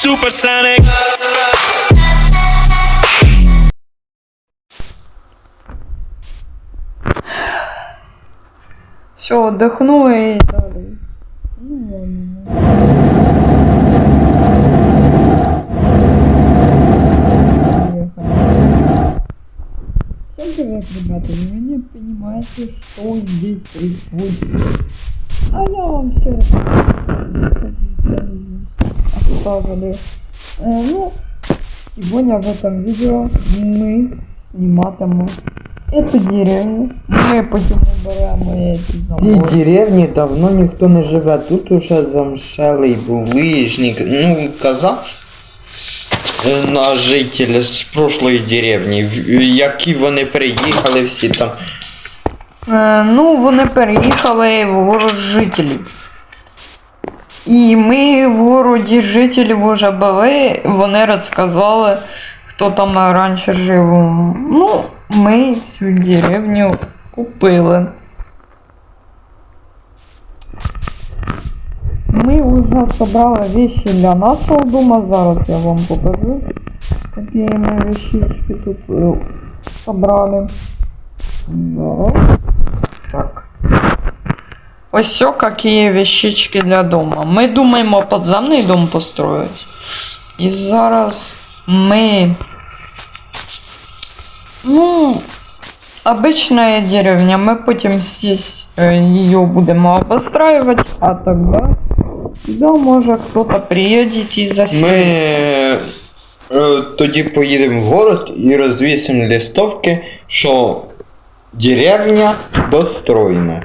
supersonic. Все, отдохнула и. Ну. Всем привет, ребята! Вы не понимаете, что здесь происходит. А я вам все оставили. Э, ну, сегодня в этом видео мы сниматимемо эту деревню. Ми потім беремо ці В забори. цій деревні давно ніхто не живе. Тут уже замшелий булижник. Ну, казав е, на жителі з прошлої деревні, в- які вони приїхали всі там. Е, ну, вони переїхали в город жителів. І ми в городі жителів вже були, вони розказали, хто там раніше жив. Ну, ми цю деревню купили. Ми вже зібрали вещи для нашого дому. Зараз я вам покажу, які ми вещички тут е, собрали. Зараз. Так. Ось какие вещички для дома. Ми думаємо подземний дом построить. І зараз ми. Ну, обычная деревня. Ми потім здесь е, її будемо обустраивать, а тогда сюда може кто-то приедет і заселить. Ми е, тоді поїдемо в город і розвісимо листовки, що деревня достроєна.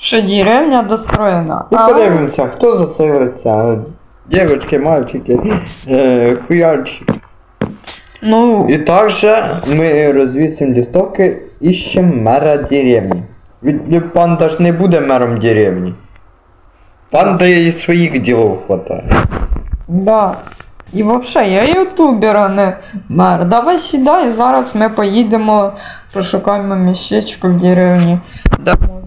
Що деревня достроєна. І Але- подивимося, хто заселиться. Дівчатки, мальчики, е, хуяльчики. Ну, І також ми розвісимо листовки іщемо мера деревні. Від панда ж не буде мером деревні. Панда і своїх ділов хватає. Да. І взагалі, я ютубер, а не мер. Давай сідай, зараз ми поїдемо, пошукаємо містечко в деревні, де можна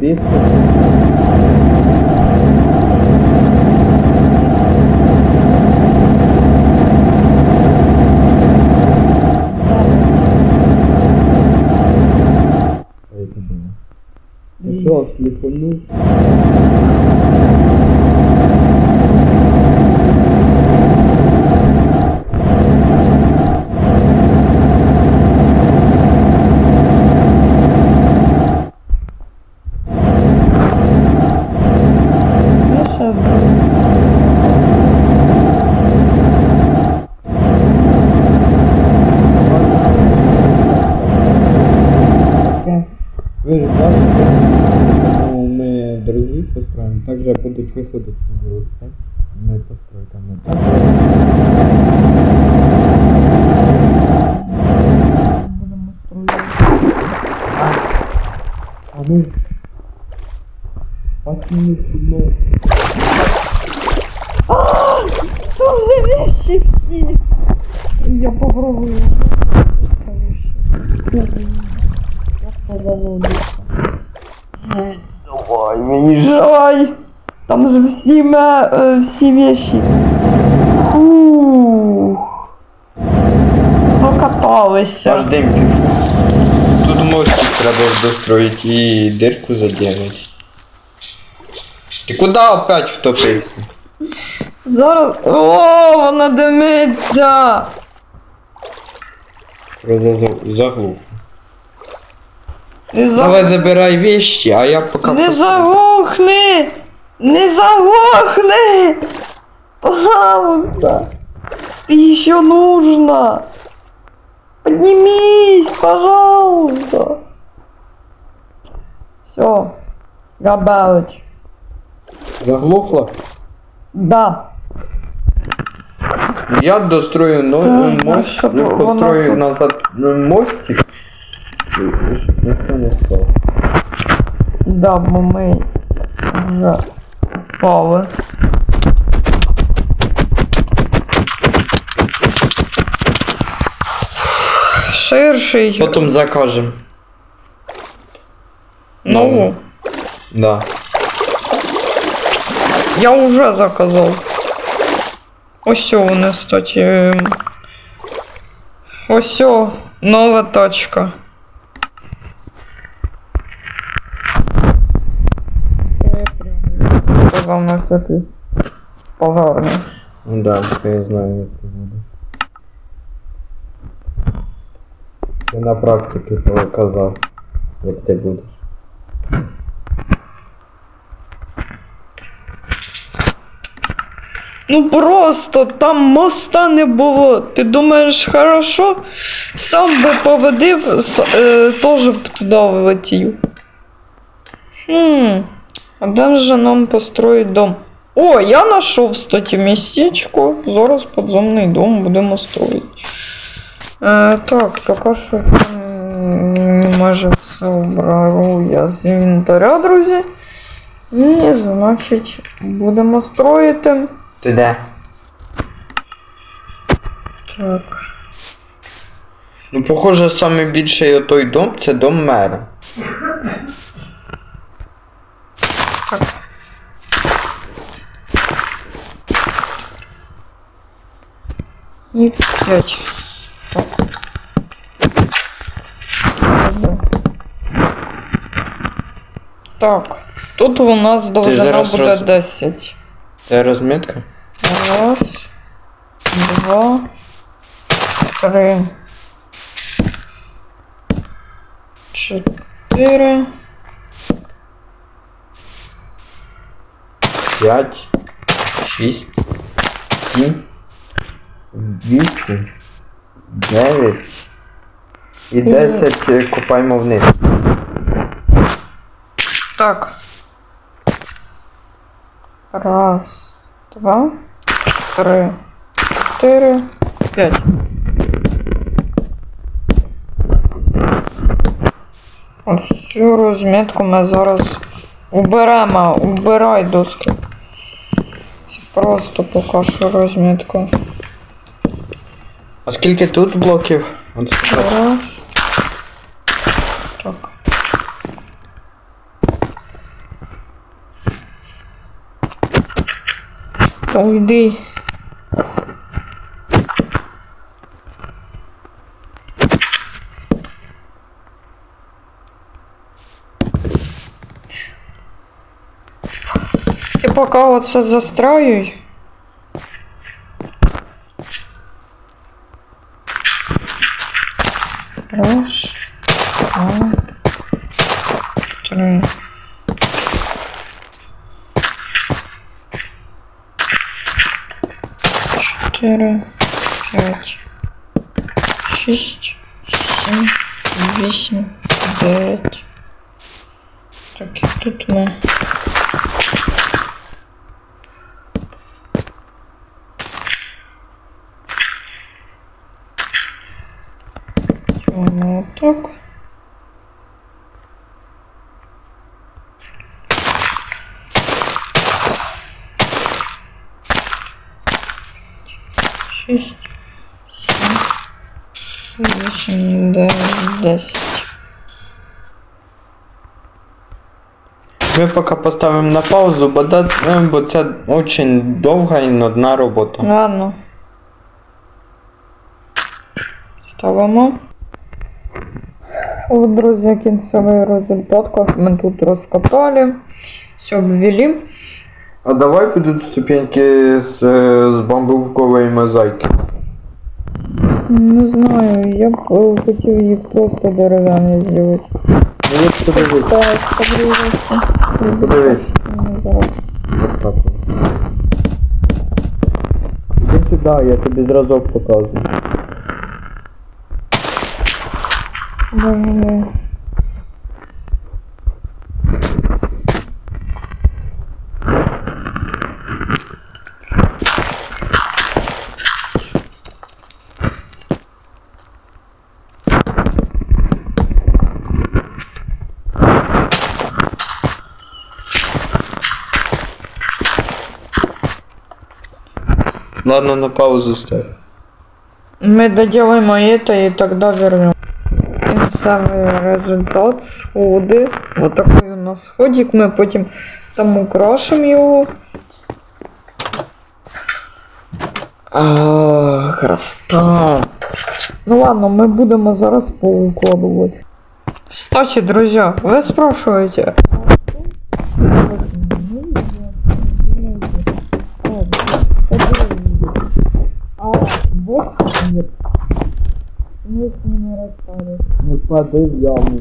desprotegido Пацаны, сюда. Там же вещи всі. Я попробую. Давай, мені Ой, там же всі, ме- е, всі вещи. Фух. Покаталися. Аж дим пішов. Тут мостик треба достроїти і дирку заделать. Ти куди опять втопився? Зараз. О, вона димиться! Заглух. Не, за... Давай забирай вещи, а я пока... не построю. заглохни! Не заглохни! Пожалуйста! Ты еще нужно! Поднимись, пожалуйста! Все, Габалыч. Заглухло? Да. Я дострою но... Так, мост, щоб ну, воно построю тут- назад ну, мостик. Ніхто не став. Да. Бо ми вже впали. Ширший. Потім закажемо. Ну, Да. Я вже заказав. Ось що вони, кстати. Ось що, нова тачка. Сказав на всякий пожарний. Да, я знаю, як це на практиці показав, як ти будеш. Ну просто там моста не було. Ти думаєш, хорошо? Сам би поводив, е, теж б туди влетів. Хм, а де ж нам построїть дом? О, я знайшов, кстати, містечко. Зараз подземний дом будемо строїти. Е, так, поки що м, може все обрару я з інвентаря, друзі. І, значить, будемо строїти. Ти де? Так. Ну, похоже, саме більший отой дом це дом мера. И пять. Так. Так, тут у нас зараз буде роз- 10. Це розмітка? Раз, два, три, чотири, П'ять, шість, сім, вісім, дев'ять. І десять копаємо вниз. Так. Раз, два, три, чотири, п'ять. Ось цю розмітку ми зараз уберемо. Убирай доски. Це просто поки що розмітку. А скільки тут блоків? От Раз. Так. Та уйди. Ти поки оце застраюй. Раз, два, три. Чотири, п'ять, шість, сім, вісім, дев'ять. Так, і тут ми. Воно так. Десять. Ми поки поставимо на паузу, бо, да- е, бо це дуже довга і нудна робота. Ладно. Ставимо. Вот, друзья, кінцевий результат, как мы тут раскопали. Все обвели. А давай підуть ступеньки з, е, з бамбукової мозаїки. Не знаю, я б е, хотів її просто дерев'яні зробити. Ну, от подивись, Так, подивися. подивись. Ну, зараз. От так. Іди сюди, я тобі зразок показую. Давай. Ладно, на паузу ставь. Мы доделаем это и тогда вернем. Кінцевий результат сходи. Вот такой у нас сходик. Ми потім там украшимо його. А, красота. Ну ладно, ми будемо зараз поукладувати. Кстати, друзья, вы спрашиваете. Нет. Мы с ними расстались. В яму.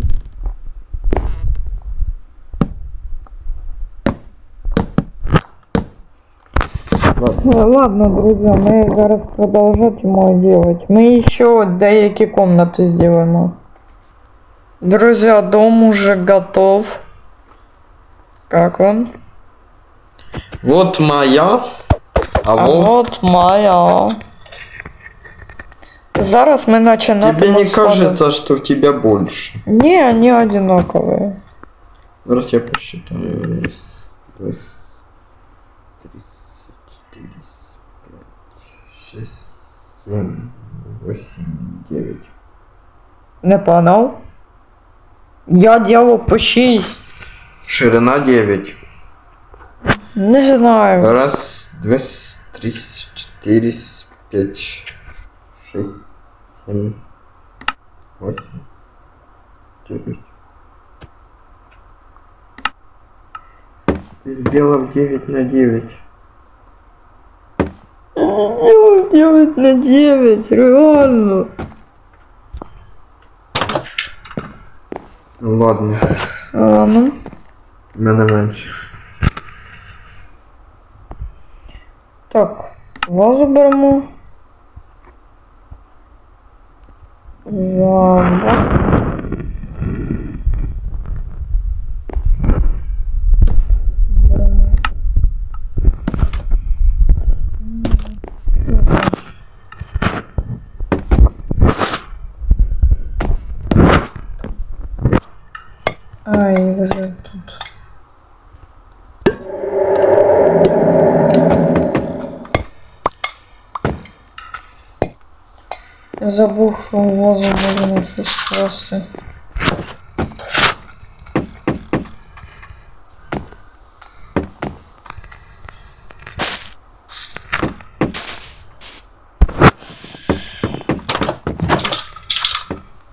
Э, Ладно, друзья, мы зараз продолжатимем делать. Мы еще деякі комнаты сделаем. Друзья, дом уже готов. Как он? Вот моя. А, А вот. вот моя. Зараз мы начинаем. Тебе не кажется, что тебя больше? Не, они одинаковые. Раз я посчитаю. Раз, два, три, четыре, пять, шесть, семь, восемь, девять. Не понял? Я делал по 6. Ширина 9. Не знаю. Раз, два, три, четыре, пять, шесть, семь, восемь, девять. Ты сделал 9 на 9. Делаю 9 на 9, реально. Ну ладно, ну. в мене менше. Так, вазу беремо. Valla. Забув, що в вазу можна щось класти.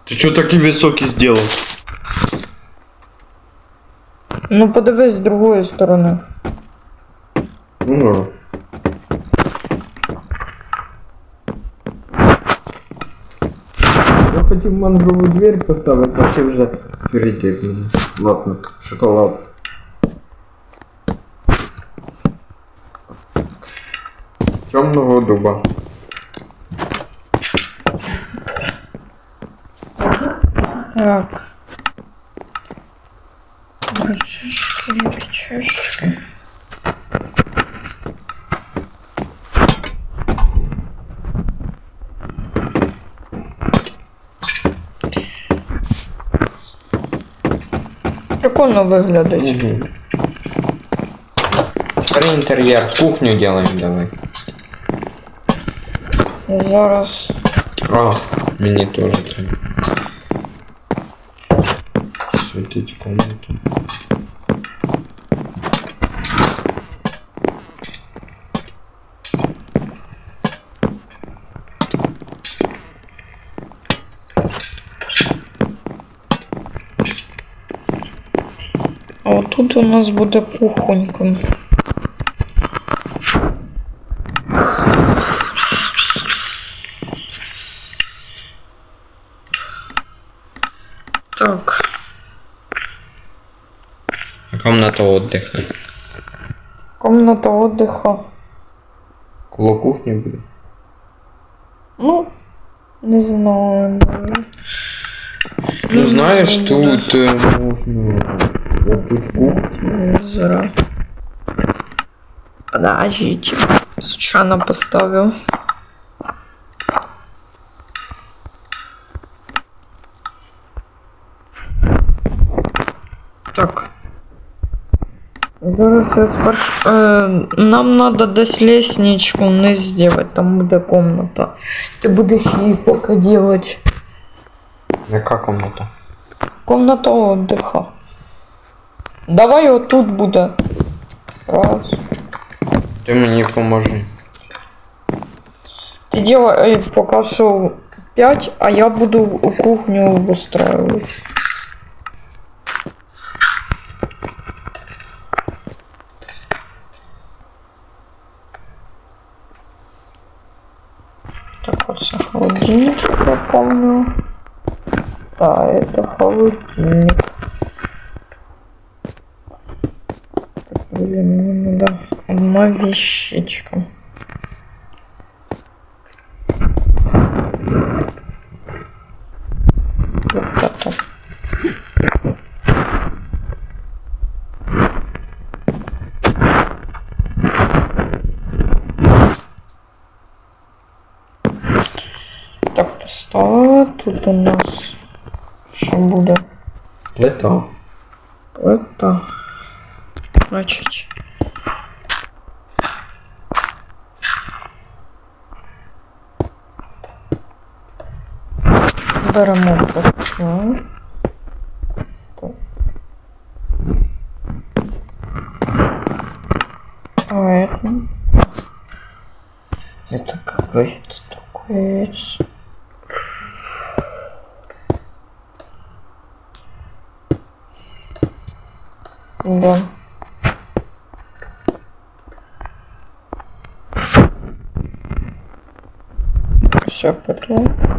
Ты что такие высокий сделал? Ну подивись з другої сторони. Ну. Мангову дверь поставити, а ти вже перейти мене. Ладно, шоколад. Темного дуба. Так. Прикольно виглядить. Угу. Интерьер, кухню делаем давай. Зараз. А, мне тоже треба. Светить комнату. Отут у нас буде кухонька. Так. Комната отдыха. Комната отдыха. Коло кухни будет. Ну, не знаю. Ну знаешь, тут э, кухню. Телевизора. Подождите. Случайно поставил. Так. Зараз я. Е, нам надо десь лестничку вниз сделать, там буде комната. Ти будеш її поки делать. Яка комната? Комната отдыха. Давай отут буде. Раз. Ти мені поможи. Ты делай пока что 5, а я буду кухню выстраивать. Так, вот все холодильник, я помню. Да, это холодильник. Так, блин, мне надо одна вещичка. Вот так вот. Так, поставила. Тут у нас що буде? Плита. Это. Значить. Беремо. Так. А это? Какой-то такой... Да. Все, петло.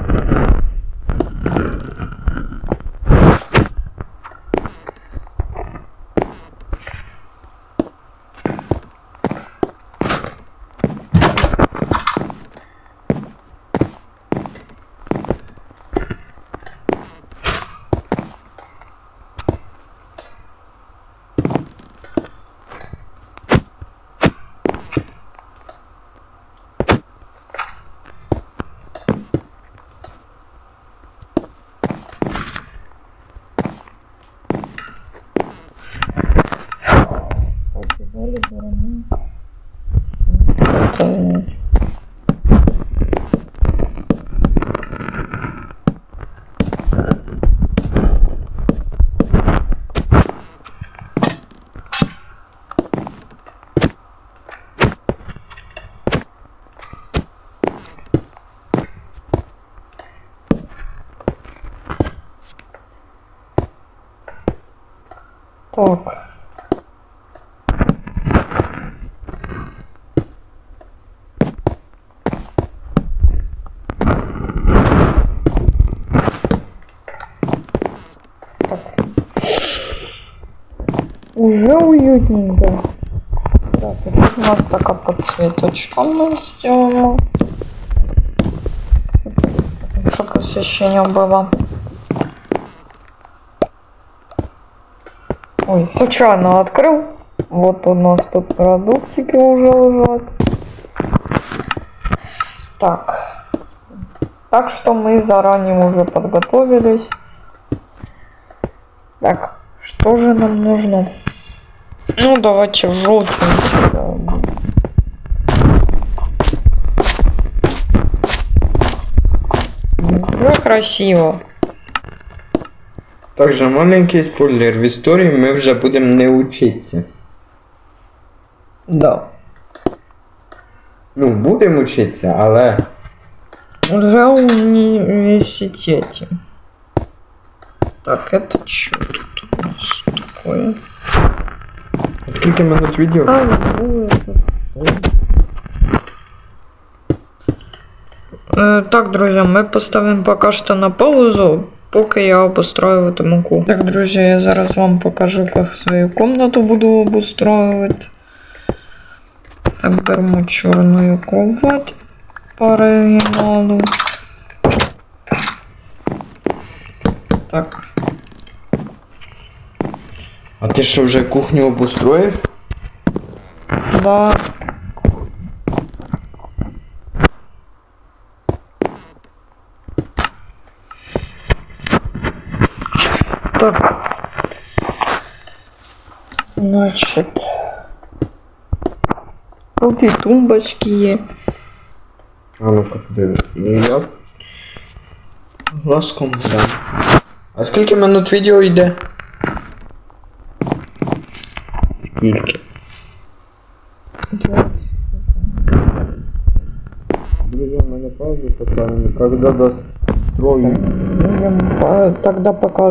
Так. Так. Уже уютненько. Так, у нас такая подсветочка мы сделаем. Чтобы освещение было. Ой, случайно открыл. Вот у нас тут продуктики уже лежат. Так. Так что мы заранее уже подготовились. Так, что же нам нужно? Ну, давайте желтенький. Уже красиво. Также маленький спойлер. В історії ми вже будемо не учитися. Да. Ну, будемо вчитися, але. Уже в университете. Так, это что тут у нас такое? Скільки минут відео? А, ну, это... Э, Так, друзья, мы поставим пока что на паузу, пока я обустраиваю кухню. Так, друзья, я зараз вам покажу, как свою комнату буду обустраивать. Так, беремо чорную кровать по оригиналу. Так, А ти що вже кухню обустроїв? да. Так. Значит, Тут і тумбочки є. А ну-ка подивись. Ну я. Глазком глянь. А скільки минут відео йде? Скільки? Друзья, у мене паузу поставлено. Когда дострою. А, Тогда покажу.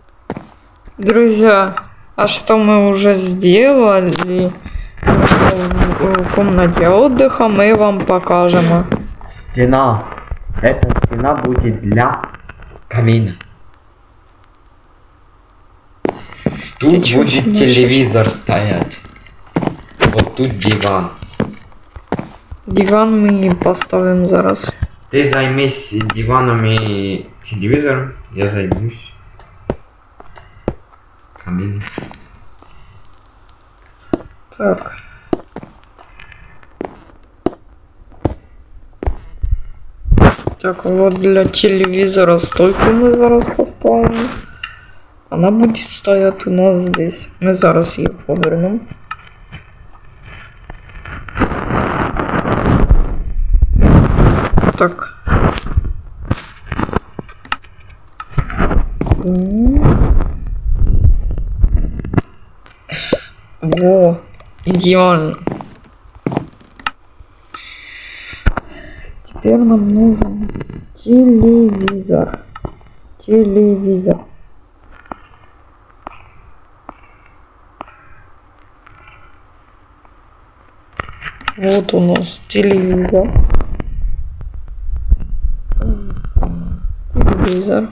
Друзья, а что мы уже сделали в комнате отдыха, мы вам покажем. Стена. Эта стена будет для камина. Тут Ты будет телевизор стоять. Вот тут диван. Диван мы поставим зараз. Ты займись диваном и телевизором, я займусь камином. Так. Так, вот для телевизора стойку мы зараз поставим. Она будет стоять у нас здесь. Мы зараз ее повернем. Так. М. Во, идеально. Теперь нам нужен телевизор. Телевизор. Вот у нас телевизор. Телевизор.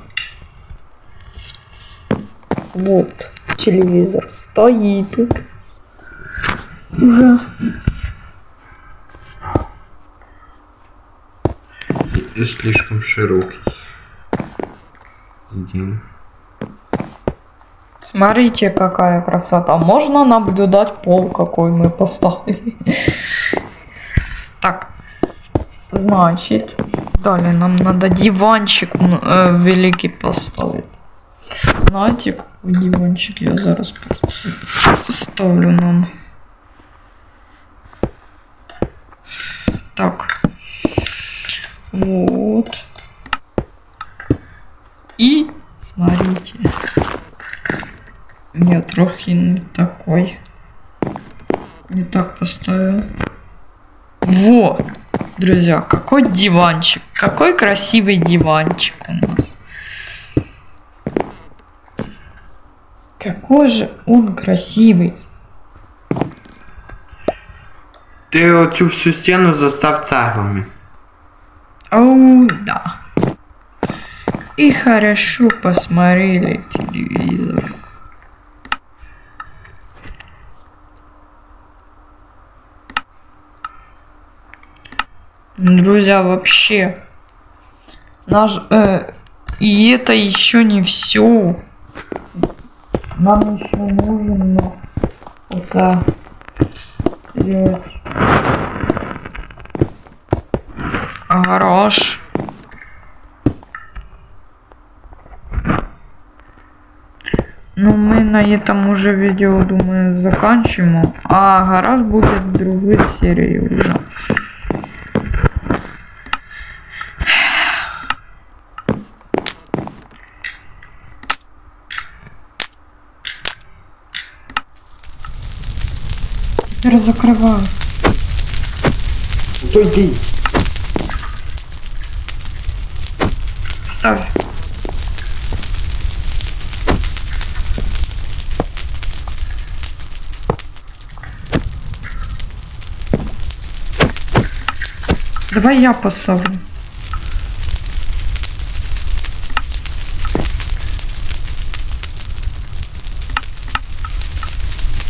Вот телевизор стоит. Уже. И слишком широкий. Сделай. Смотрите, какая красота. Можно наблюдать пол, какой мы поставили. Так, значит, далее нам надо диванчик э, великий поставить. Знаете, какой диванчик я зараз ставлю нам. Так. Вот. И Нет, трохи не такой. Не так поставил. Во! Друзья, какой диванчик. Какой красивый диванчик у нас. Какой же он красивый. Ти оцю всю стіну застав цеглами. О, да. И хорошо посмотрели телевизор. Друзья, вообще. Наш, э, и это еще не все. Нам еще нужно за гараж. На этом уже видео, думаю, заканчиваем. А гараж будет в другой серии уже. Теперь закрываю. То йди. Ставь. Давай я поставлю.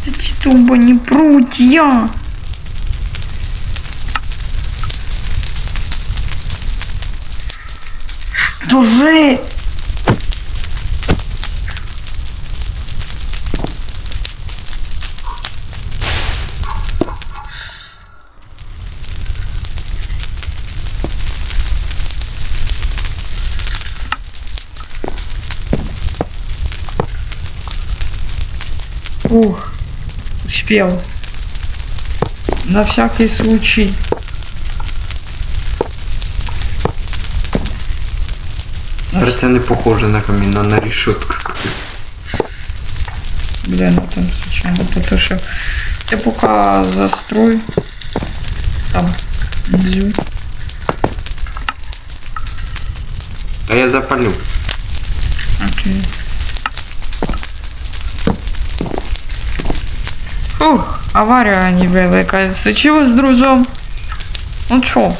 Эти тумбы не прутья. Дуже. Ух, успел. На всякий случай. Про це не похоже на камін, а на рішутку. Блин, ну там случайно потушил. Ты пока застрой. Там. Внизу. А я запалю. Окей. Фух, аварія невелика. Случилось з друзом. Ну чо?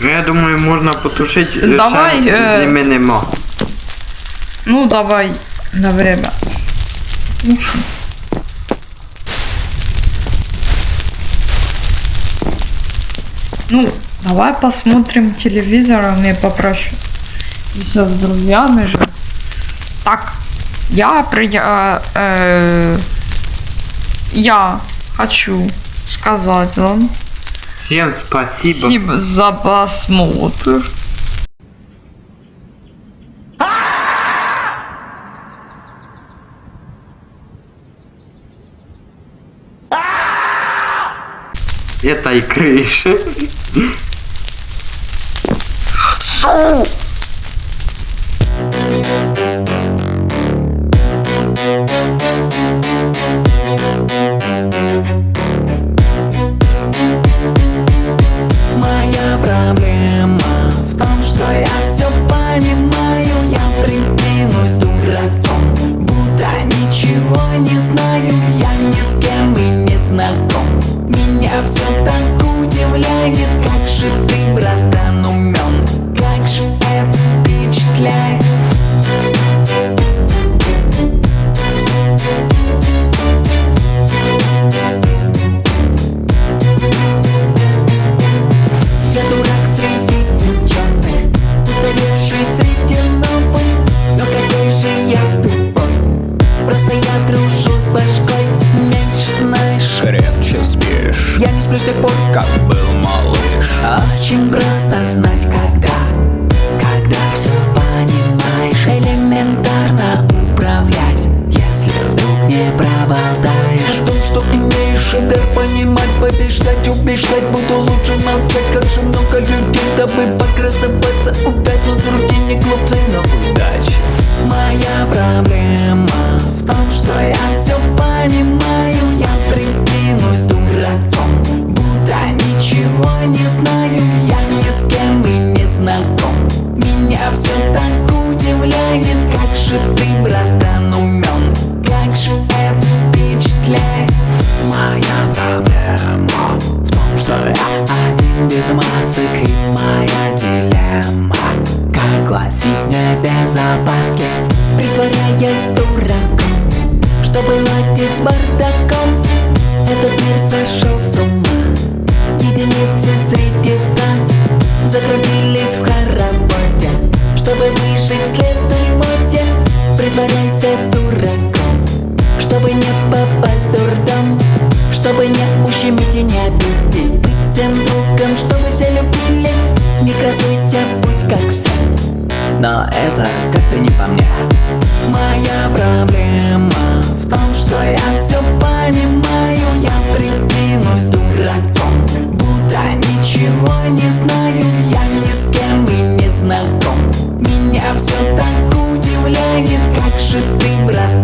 Ну я думаю, можна потушити. Давай, зими нема. Ну давай на время. Слушай. Ну, давай посмотрим телевизор, а мне попрошу. Все с друзьями же. Так, я при... э, э, я хочу сказать вам Всем спасибо. спасибо за просмотр. Этой крыши. Моя гласит мне без опаски Притворяясь дураком Чтобы ладить с бардаком Этот мир сошел с ума. Единицы среди ста Закрутились в хороводе Чтобы выжить следуй моде. Притворяйся дураком Чтобы не попасть в дурдом Чтобы не ущемить и не обидеть. Быть всем другом, чтобы все любили. Не красуйся, будь как все но это как-то не по мне. Моя проблема в том, что я все понимаю Я прикинусь дураком, будто ничего не знаю Я ни с кем и не знаком. Меня все так удивляет, как же ты, брат